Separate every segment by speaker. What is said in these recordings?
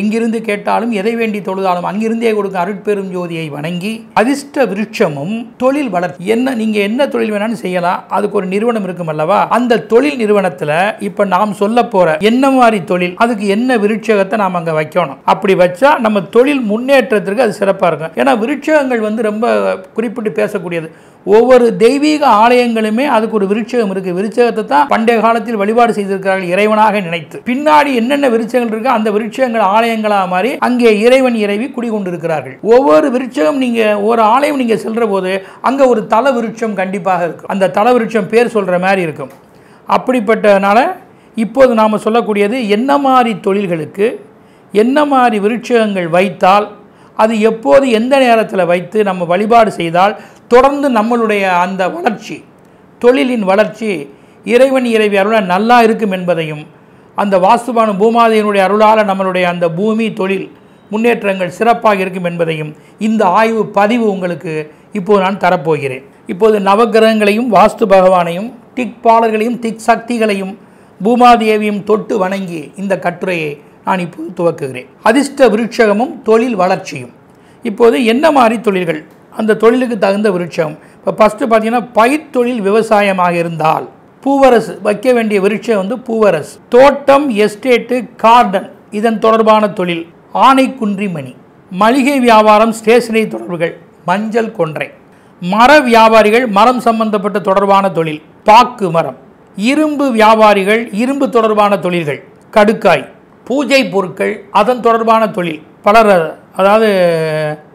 Speaker 1: எங்கிருந்து கேட்டாலும் எதை வேண்டி தொழுதாலும் அங்கிருந்தே கொடுக்கும் அருட்பெரும் ஜோதியை வணங்கி அதிர்ஷ்ட விருட்சமும் தொழில் வளர்ச்சி என்ன நீங்க என்ன தொழில் வேணாலும் செய்யலாம் அதுக்கு ஒரு நிறுவனம் இருக்கும் அல்லவா? அந்த தொழில் நிறுவனத்துல இப்ப நாம் சொல்ல போற என்ன மாதிரி தொழில் அதுக்கு என்ன விருட்சகத்தை நாம் அங்க வைக்கணும்? அப்படி வச்சா நம்ம தொழில் முன்னேற்றத்திற்கு அது சிறப்பாக இருக்கும். ஏன்னா விருட்சகங்கள் வந்து ரொம்ப குறிப்பிட்டு பேசக்கூடியது. ஒவ்வொரு தெய்வீக ஆலயங்களுமே அதுக்கு ஒரு விருட்சகம் இருக்கு. விருட்சகத்தை தான் பண்டைய காலத்தில் வழிபாடு செய்திருக்கிறார்கள் இறைவனாக நினைத்து. பின்னாடி என்னென்ன விருட்சங்கள் இருக்கு அந்த விருட்சகங்கள் ஆலயங்களா மாறி அங்கே இறைவன் இறைவி குடிகொண்டிருக்கிறார்கள். ஒவ்வொரு விருட்சகம் நீங்க ஒரு ஆலயம் நீங்க செல்ற போது அங்க ஒரு தல விருட்சம் கண்டிப்பாக இருக்கும். அந்த தல விருட்சம் பேர் சொல்ற மாதிரி இருக்கும். அப்படிப்பட்டனால இப்போது நாம் சொல்லக்கூடியது என்ன மாதிரி தொழில்களுக்கு என்ன மாதிரி விருட்சகங்கள் வைத்தால் அது எப்போது எந்த நேரத்தில் வைத்து நம்ம வழிபாடு செய்தால் தொடர்ந்து நம்மளுடைய அந்த வளர்ச்சி தொழிலின் வளர்ச்சி இறைவன் இறைவி அருளால் நல்லா இருக்கும் என்பதையும் அந்த வாஸ்துவான பூமாதையினுடைய அருளால் நம்மளுடைய அந்த பூமி தொழில் முன்னேற்றங்கள் சிறப்பாக இருக்கும் என்பதையும் இந்த ஆய்வு பதிவு உங்களுக்கு இப்போது நான் தரப்போகிறேன். இப்போது நவக்கிரகங்களையும் வாஸ்து பகவானையும் திக்பாலர்களையும் திக் சக்திகளையும் பூமாதேவியும் தொட்டு வணங்கி இந்த கட்டுரையை நான் இப்போது துவக்குகிறேன். அதிர்ஷ்ட விருட்சகமும் தொழில் வளர்ச்சியும். இப்போது என்ன மாதிரி தொழில்கள்? அந்த தொழிலுக்கு தகுந்த விருட்சம். இப்போ ஃபஸ்ட்டு பார்த்தீங்கன்னா பயிர்த்தொழில் விவசாயமாக இருந்தால் பூவரசு வைக்க வேண்டிய விருட்சம் வந்து பூவரசு. தோட்டம் எஸ்டேட்டு கார்டன் இதன் தொடர்பான தொழில். ஆனைக்குன்றி மணி. மளிகை வியாபாரம் ஸ்டேஷனரி தொடர்புகள் மஞ்சள் கொன்றை. மர வியாபாரிகள் மரம் சம்பந்தப்பட்ட தொடர்பான தொழில். பாக்கு மரம். இரும்பு வியாபாரிகள் இரும்பு தொடர்பான தொழில்கள். கடுக்காய். பூஜை பொருட்கள் அதன் தொடர்பான தொழில். பலர் அதாவது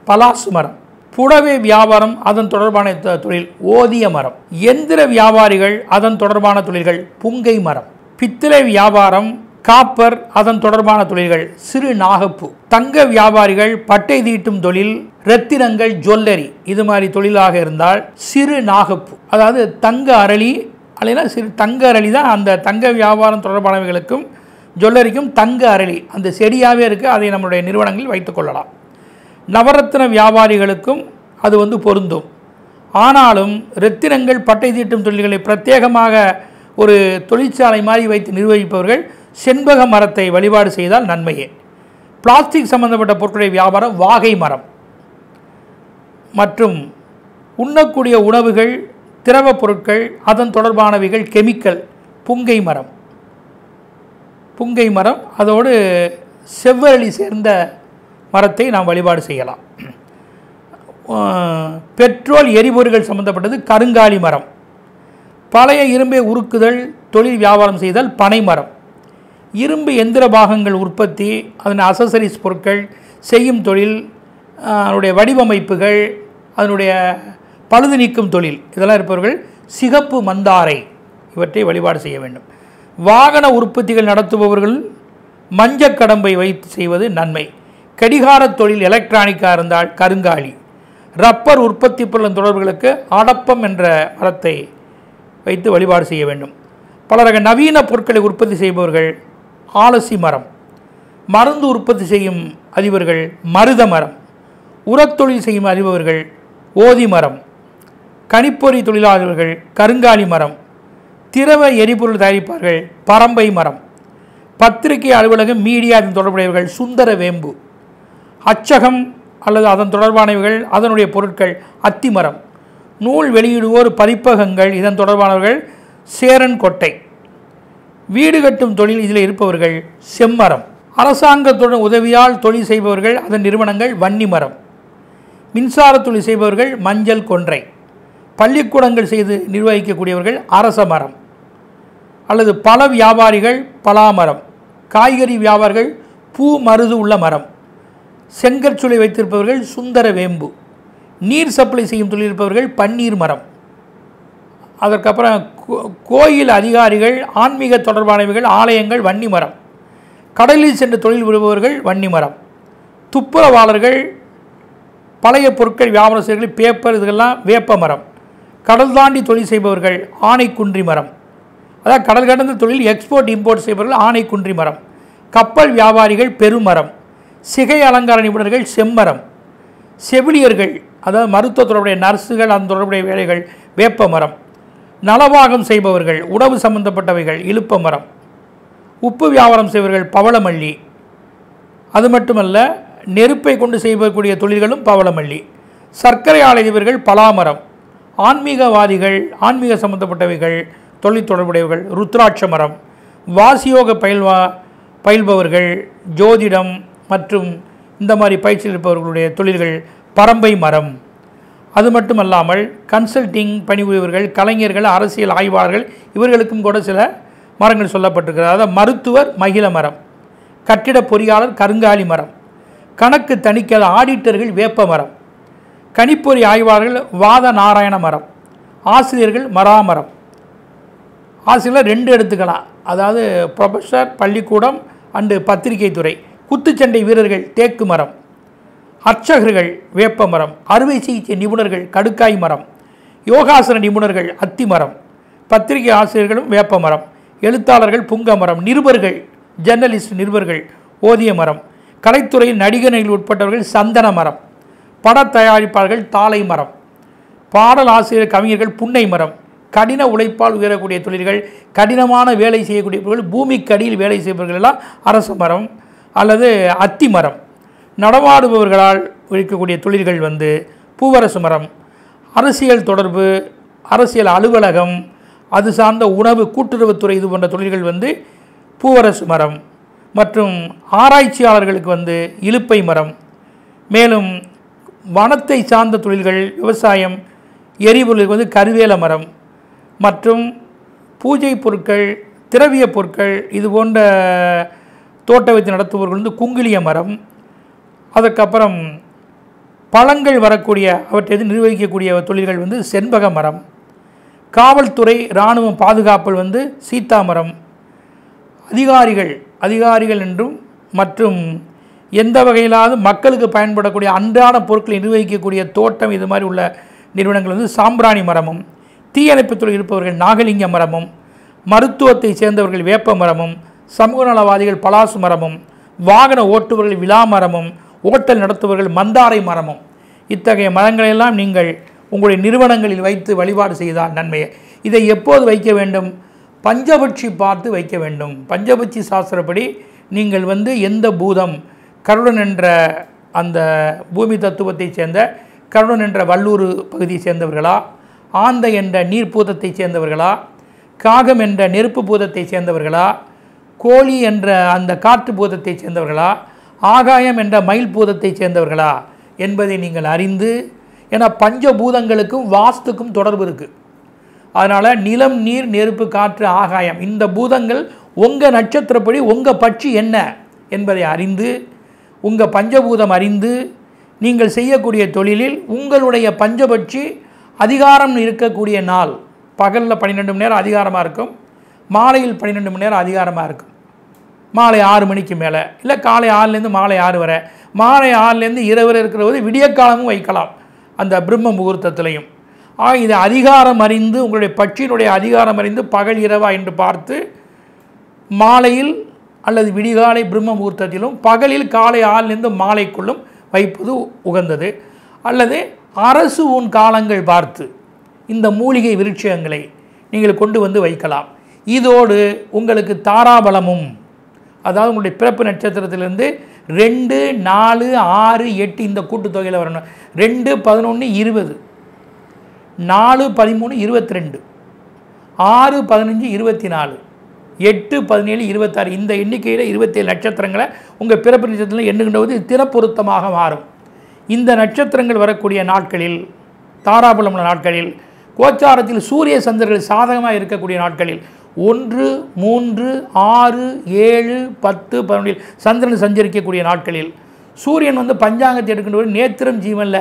Speaker 1: பலாசு மரம். புடவை வியாபாரம் அதன் தொடர்பான தொழில் ஓதிய மரம். எந்திர வியாபாரிகள் அதன் தொடர்பான தொழில்கள் புங்கை மரம். பித்தளை வியாபாரம் காப்பர் அதன் தொடர்பான தொழில்கள் சிறு நாகப்பூ. தங்க வியாபாரிகள் பட்டை தீட்டும் தொழில் ரத்தினங்கள் ஜுவல்லரி. இது மாதிரி தொழிலாக இருந்தால் சிறு நாகப்பூ. அதாவது தங்க அரளி அல்லைன்னா சிறு தங்க அரளி தான் அந்த தங்க வியாபாரம் தொடர்பானவைகளுக்கும் ஜுவல்லரிக்கும் தங்க அரளி. அந்த செடியாகவே இருக்குது அதை நம்மளுடைய நிறுவனங்களில் வைத்துக்கொள்ளலாம் நவரத்தின வியாபாரிகளுக்கும் அது வந்து பொருந்தும். ஆனாலும் ரத்தினங்கள் பட்டை தீட்டும் தொழில்களை பிரத்யேகமாக ஒரு தொழிற்சாலை மாதிரி வைத்து நிர்வகிப்பவர்கள் செண்பக மரத்தை வழிபாடு செய்தால் நன்மையே. பிளாஸ்டிக் சம்பந்தப்பட்ட பொருட்களுடைய வியாபாரம் வாகை மரம். மற்றும் உண்ணக்கூடிய உணவுகள் திரவ பொருட்கள் அதன் தொடர்பானவைகள் கெமிக்கல் புங்கை மரம். புங்கை மரம் அதோடு செவ்வரளி சேர்ந்த மரத்தை நாம் வழிபாடு செய்யலாம். பெட்ரோல் எரிபொருள்கள் சம்பந்தப்பட்டது கருங்காலி மரம். பழைய இரும்பை உருக்குதல் தொழில் வியாபாரம் செய்தல் பனை மரம். இரும்பு எந்திர பாகங்கள் உற்பத்தி அதன் அசசரிஸ் பொருட்கள் செய்யும் தொழில் அதனுடைய வடிவமைப்புகள் அதனுடைய பழுது நீக்கும் தொழில் இதெல்லாம் இருப்பவர்கள் சிகப்பு மந்தாரை இவற்றை வழிபாடு செய்ய வேண்டும். வாகன உற்பத்திகள் நடத்துபவர்கள் மஞ்சக்கடம்பை வைத்து செய்வது நன்மை. கடிகாரத் தொழில் எலக்ட்ரானிக்காக இருந்தால் கருங்காலி. ரப்பர் உற்பத்தி பொருள் தொடர்புகளுக்கு அடப்பம் என்ற மரத்தை வைத்து வழிபாடு செய்ய வேண்டும். பலரக நவீன பொருட்களை உற்பத்தி செய்பவர்கள் ஆலசி மரம். மருந்து உற்பத்தி செய்யும் அதிபர்கள் மருத மரம். உரத்தொழில் செய்யும் அதிபர்கள் ஓதி மரம். கணிப்பொறி தொழிலாளர்கள் கருங்காலி மரம். திரவ எரிபொருள் தயாரிப்பார்கள் பரம்பை மரம். பத்திரிகை அலுவலகம் மீடியா தொடர்புடையவர்கள் சுந்தர வேம்பு. அச்சகம் அல்லது அதன் தொடர்பானவைகள் அதனுடைய பொருட்கள் அத்திமரம். நூல் வெளியிடுவோர் பதிப்பகங்கள் இதன் தொடர்பானவர்கள் சேரன் கொட்டை. வீடு கட்டும் தொழில் இதில் இருப்பவர்கள் செம்மரம். அரசாங்கத்துடன் உதவியால் தொழில் செய்பவர்கள் அதன் நிறுவனங்கள் வன்னி மரம் மின்சார தொழில் செய்பவர்கள் மஞ்சள் கொன்றை. பள்ளிக்கூடங்கள் செய்து நிர்வகிக்கக்கூடியவர்கள் அரச மரம் அல்லது பல வியாபாரிகள் பலாமரம். காய்கறி வியாபாரிகள் பூ மருது உள்ள மரம். செங்கற்சுளை வைத்திருப்பவர்கள் சுந்தர வேம்பு. நீர் சப்ளை செய்யும் தொழில் இருப்பவர்கள் பன்னீர் மரம். அதற்கப்புறம் கோ- கோயில் அதிகாரிகள் ஆன்மீக தொடர்பானவைகள் ஆலயங்கள் வன்னி மரம். கடலில் சென்று தொழில் விடுபவர்கள் வன்னி மரம். துப்புரவாளர்கள் பழைய பொருட்கள் வியாபாரம் செய்வர்கள் பேப்பர் இதெல்லாம் வேப்ப மரம். கடல் தாண்டி தொழில் செய்பவர்கள் ஆனைக்குன்றி மரம். அதாவது கடல் கடந்த தொழில் எக்ஸ்போர்ட் இம்போர்ட் செய்பவர்கள் ஆனைக்குன்றி மரம். கப்பல் வியாபாரிகள் பெருமரம். சிகை அலங்கார நிபுணர்கள் செம்மரம். செவிலியர்கள் அதாவது மருத்துவ தொடர்புடைய நர்ஸுகள் அந்த தொடர்புடைய வேலைகள் வேப்ப மரம். நலவாகம் செய்பவர்கள் உணவு சம்பந்தப்பட்டவைகள் இழுப்ப மரம். உப்பு வியாபாரம் செய்வர்கள் பவளமல்லி. அது மட்டுமல்ல நெருப்பை கொண்டு செய்யக்கூடிய தொழில்களும் பவளமல்லி. சர்க்கரை ஆலை பலாமரம். ஆன்மீகவாதிகள் ஆன்மீக சம்பந்தப்பட்டவைகள் தொழில் தொடர்புடையவர்கள் ருத்ராட்ச மரம். வாசியோக பயில்வா பயில்பவர்கள் ஜோதிடம் மற்றும் இந்த மாதிரி பயிற்சியில் இருப்பவர்களுடைய தொழில்கள் பரம்பை மரம். அது மட்டுமல்லாமல் கன்சல்டிங் பணிபுரியவர்கள் கலைஞர்கள் அரசியல் ஆய்வாளர்கள் இவர்களுக்கும் கூட சில மரங்கள் சொல்லப்பட்டிருக்கிறது. அதாவது மருத்துவர் மகிழ மரம் கட்டிட பொறியாளர் கருங்காலி மரம் கணக்கு தணிக்கல் ஆடிட்டர்கள் வேப்ப மரம் கணிப்பொறி ஆய்வாளர்கள் வாத நாராயண மரம் ஆசிரியர்கள் மராமரம் ஆசிரியர் ரெண்டு எடுத்துக்கலாம். அதாவது ப்ரொஃபஸர் பள்ளிக்கூடம் அண்டு பத்திரிகை துறை குத்துச்சண்டை வீரர்கள் தேக்கு மரம் அர்ச்சகர்கள் வேப்ப மரம் அறுவை சிகிச்சை நிபுணர்கள் கடுக்காய் மரம் யோகாசன நிபுணர்கள் அத்தி மரம் பத்திரிகை ஆசிரியர்களும் வேப்ப மரம் எழுத்தாளர்கள் புங்க மரம் நிருபர்கள் ஜர்னலிஸ்ட் நிருபர்கள் ஓதிய மரம் கலைத்துறையில் நடிகர்கள் உட்பட்டவர்கள் சந்தன மரம் பட தயாரிப்பாளர்கள் தாளை மரம் பாடல் ஆசிரியர் கவிஞர்கள் புன்னை மரம் கடின உழைப்பால் உயரக்கூடிய தொழில்கள் கடினமான வேலை செய்யக்கூடியவர்கள் பூமிக்கடியில் வேலை செய்பவர்கள் எல்லாம் அரச மரம். அல்லது அத்தி மரம். நடமாடுபவர்களால் இருக்கக்கூடிய தொழில்கள் வந்து பூவரசு மரம். அரசியல் தொடர்பு அரசியல் அலுவலகம் அது சார்ந்த உணவு கூட்டுறவுத்துறை இது போன்ற தொழில்கள் வந்து பூவரசு மரம். மற்றும் ஆராய்ச்சியாளர்களுக்கு வந்து இலுப்பை மரம். மேலும் வனத்தை சார்ந்த தொழில்கள் விவசாயம் எரிபொருளுக்கு வந்து கருவேல மரம். மற்றும் பூஜை பொருட்கள் திரவிய பொருட்கள் இது போன்ற தோட்ட வைத்து நடத்துபவர்கள் வந்து குங்கிலிய மரம் அதுக்கப்புறம் பழங்கள் வரக்கூடிய அவற்றை எது நிர்வகிக்கக்கூடிய தொழில்கள் வந்து செண்பக மரம் காவல்துறை இராணுவம் பாதுகாப்பில் வந்து சீத்தா மரம் அதிகாரிகள் அதிகாரிகள் என்றும் மற்றும் எந்த வகையிலாவது மக்களுக்கு பயன்படக்கூடிய அன்றாட பொருட்களை நிர்வகிக்கக்கூடிய தோட்டம் இது மாதிரி உள்ள நிறுவனங்கள் வந்து சாம்பிராணி மரமும் தீயணைப்புத்துறை இருப்பவர்கள் நாகலிங்க மரமும் மருத்துவத்தை சேர்ந்தவர்கள் வேப்ப மரமும் சமூக நலவாதிகள் பலாசு மரமும் வாகன ஓட்டுபவர்கள் விழா மரமும் ஓட்டல் நடத்துபவர்கள் மந்தாரை மரமும். இத்தகைய மரங்களையெல்லாம் நீங்கள் உங்களுடைய நிறுவனங்களில் வைத்து வழிபாடு செய்தால் நன்மையை. இதை எப்போது வைக்க வேண்டும்? பஞ்சபட்சி பார்த்து வைக்க வேண்டும். பஞ்சபட்சி சாஸ்திரப்படி நீங்கள் வந்து எந்த பூதம் கருடன் என்ற அந்த பூமி தத்துவத்தைச் சேர்ந்த கருடன் என்ற வல்லூர் பகுதியைச் சேர்ந்தவர்களா? ஆந்தை என்ற நீர் பூதத்தைச் சேர்ந்தவர்களா? காகம் என்ற நெருப்பு பூதத்தைச் சேர்ந்தவர்களா? கோழி என்ற அந்த காற்று பூதத்தைச் சேர்ந்தவர்களா? ஆகாயம் என்ற மயில் பூதத்தைச் சேர்ந்தவர்களா? என்பதை நீங்கள் அறிந்து ஏன்னா பஞ்சபூதங்களுக்கும் வாஸ்துக்கும் தொடர்பு இருக்குது அதனால் நிலம் நீர் நெருப்பு காற்று ஆகாயம் இந்த பூதங்கள் உங்கள் நட்சத்திரப்படி உங்கள் பட்சி என்ன என்பதை அறிந்து உங்கள் பஞ்சபூதம் அறிந்து நீங்கள் செய்யக்கூடிய தொழிலில் உங்களுடைய பஞ்சபட்சி அதிகாரம் இருக்கக்கூடிய நாள். பகலில் பன்னிரெண்டு மணி நேரம் அதிகாரமாக இருக்கும் மாலையில் பன்னிரெண்டு மணி நேரம் அதிகாரமாக இருக்கும். மாலை ஆறு மணிக்கு மேலே. இல்லை காலை ஆறுலேருந்து மாலை ஆறு வரை. மாலை ஆறுலேருந்து இரவு வரை இருக்கிற போது விடியற்காலமும் வைக்கலாம். அந்த பிரம்ம முகூர்த்தத்திலையும். ஆக இது அதிகாரம் அறிந்து உங்களுடைய பட்சியினுடைய அதிகாரம் அறிந்து பகல் இரவா என்று பார்த்து மாலையில் அல்லது விடிகாலை பிரம்ம முகூர்த்தத்திலும் பகலில் காலை ஆறிலிருந்து மாலைக்குள்ளும் வைப்பது உகந்தது. அல்லது அரசு உன் காலங்கள் பார்த்து இந்த மூலிகை விருட்சங்களை நீங்கள் கொண்டு வந்து வைக்கலாம். இதோடு உங்களுக்கு தாராபலமும் அதாவது உங்களுடைய பிறப்பு நட்சத்திரத்திலேருந்து ரெண்டு நாலு ஆறு எட்டு இந்த கூட்டுத்தொகையில் வரணும். ரெண்டு பதினொன்று இருபது. நாலு பதிமூணு இருபத்தி ரெண்டு ஆறு பதினஞ்சு இருபத்தி நாலு எட்டு பதினேழு இருபத்தாறு. இந்த எண்ணிக்கையில் இருபத்தேழு நட்சத்திரங்களை உங்கள் பிறப்பு நட்சத்திரத்தில் எண்ணுகின்ற போது திறப்பொருத்தமாக மாறும். இந்த நட்சத்திரங்கள் வரக்கூடிய நாட்களில் தாராபுலம் உள்ள நாட்களில் கோச்சாரத்தில் சூரிய சந்திரர்கள் சாதகமாக இருக்கக்கூடிய நாட்களில் ஒன்று மூன்று ஆறு ஏழு பத்து பதினொன்றில் சந்திரன் சஞ்சரிக்கக்கூடிய நாட்களில். சூரியன் வந்து பஞ்சாங்கத்தை எடுக்கின்ற போது நேத்திரம் ஜீவனில்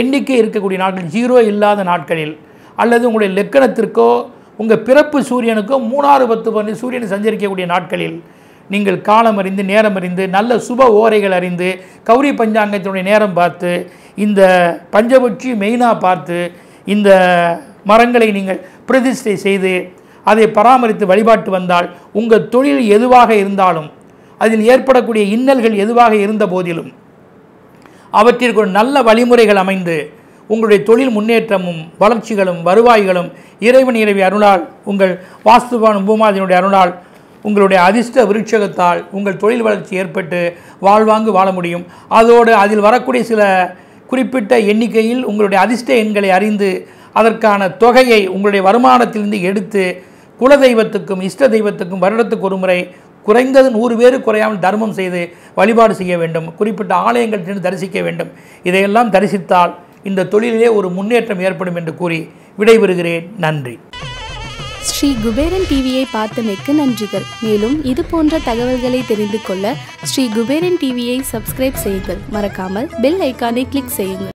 Speaker 1: எண்ணிக்கை இருக்கக்கூடிய நாட்கள் ஜீரோ இல்லாத நாட்களில். அல்லது உங்களுடைய லெக்கணத்திற்கோ உங்கள் பிறப்பு சூரியனுக்கோ மூணாறு பத்து பதினஞ்சு சூரியன் சஞ்சரிக்கக்கூடிய நாட்களில் நீங்கள் காலம் அறிந்து நேரம் அறிந்து நல்ல சுப ஓரைகள் அறிந்து கௌரி பஞ்சாங்கத்தினுடைய நேரம் பார்த்து இந்த பஞ்சபட்சி மெயினாக பார்த்து இந்த மரங்களை நீங்கள் பிரதிஷ்டை செய்து அதை பராமரித்து வழிபாட்டு வந்தால் உங்கள் தொழில் எதுவாக இருந்தாலும் அதில் ஏற்படக்கூடிய இன்னல்கள் எதுவாக இருந்த போதிலும் அவற்றிற்கு ஒரு நல்ல வழிமுறைகள் அமைந்து உங்களுடைய தொழில் முன்னேற்றமும் வளர்ச்சிகளும் வருவாய்களும் இறைவன் இறைவி அருளால் உங்கள் வாஸ்துவான பூமாதினுடைய அருளால் உங்களுடைய அதிர்ஷ்ட விருட்சகத்தால் உங்கள் தொழில் வளர்ச்சி ஏற்பட்டு வாழ்வாங்கு வாழ முடியும். அதோடு அதில் வரக்கூடிய சில குறிப்பிட்ட எண்ணிக்கையில் உங்களுடைய அதிர்ஷ்ட எண்களை அறிந்து அதற்கான தொகையை உங்களுடைய வருமானத்திலிருந்து எடுத்து குல தெய்வத்துக்கும் இஷ்ட தெய்வத்துக்கும் வருடத்துக்கு ஒரு முறை குறைந்தது நூறு பேர் குறையாமல் தர்மம் செய்து வழிபாடு செய்ய வேண்டும். குறிப்பிட்ட ஆலயங்கள் சென்று தரிசிக்க வேண்டும். இதையெல்லாம் தரிசித்தால் இந்த தொழிலிலே ஒரு முன்னேற்றம் ஏற்படும் என்று கூறி விடைபெறுகிறேன். நன்றி.
Speaker 2: ஸ்ரீ குபேரன் டிவியை பார்த்தமைக்கு நன்றிகள். மேலும் இது போன்ற தகவல்களை தெரிந்து கொள்ள ஸ்ரீ குபேரன் டிவியை சப்ஸ்கிரைப் செய்யுங்கள். மறக்காமல் பெல் ஐக்கானை கிளிக் செய்யுங்கள்.